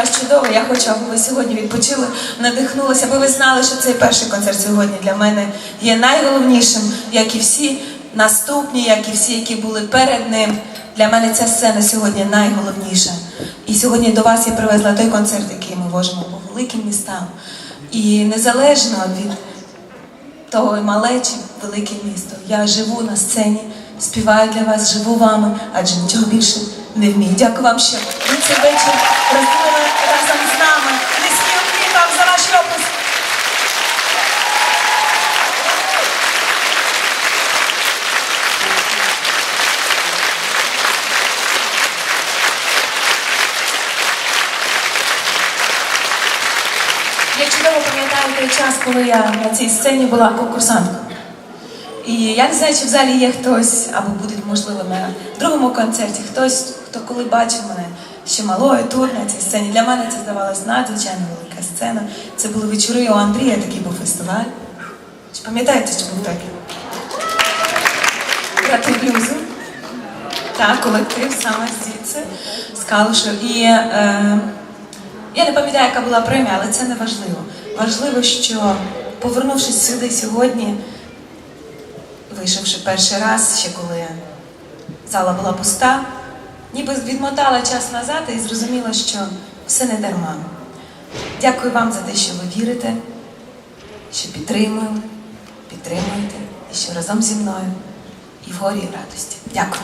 вас чудово. Я хочу, аби ви сьогодні відпочили, надихнулися, аби ви знали, що цей перший концерт сьогодні для мене є найголовнішим, як і всі наступні, як і всі, які були перед ним. Для мене ця сцена сьогодні найголовніша. І сьогодні до вас я привезла той концерт, який ми вожимо по великим містам. І незалежно від того малечі, велике місто. Я живу на сцені, співаю для вас, живу вами, адже нічого більше не вмію. Дякую вам, що ви цей вечір розділили разом з нами. Низький уклін вам за ваші описи. Я чудово пам'ятаю той час, коли я на цій сцені була конкурсанткою. І я не знаю, чи в залі є хтось, або буде, можливо, на другому концерті, хтось, хто коли бачив мене ще малою тут на цій сцені. Для мене це здавалось надзвичайно велика сцена. Це були вечори у Андрія, такий був фестиваль. Чи пам'ятаєте, що був такий? Брати блюзу. Так, колектив саме звідси, з Калушу. І е, я не пам'ятаю, яка була премія, але це не важливо. Важливо, що повернувшись сюди сьогодні, вийшовши перший раз, ще коли зала була пуста, ніби відмотала час назад і зрозуміла, що все не дарма. Дякую вам за те, що ви вірите, що підтримуєте, підтримуєте і що разом зі мною і в горі, і в радості. Дякую.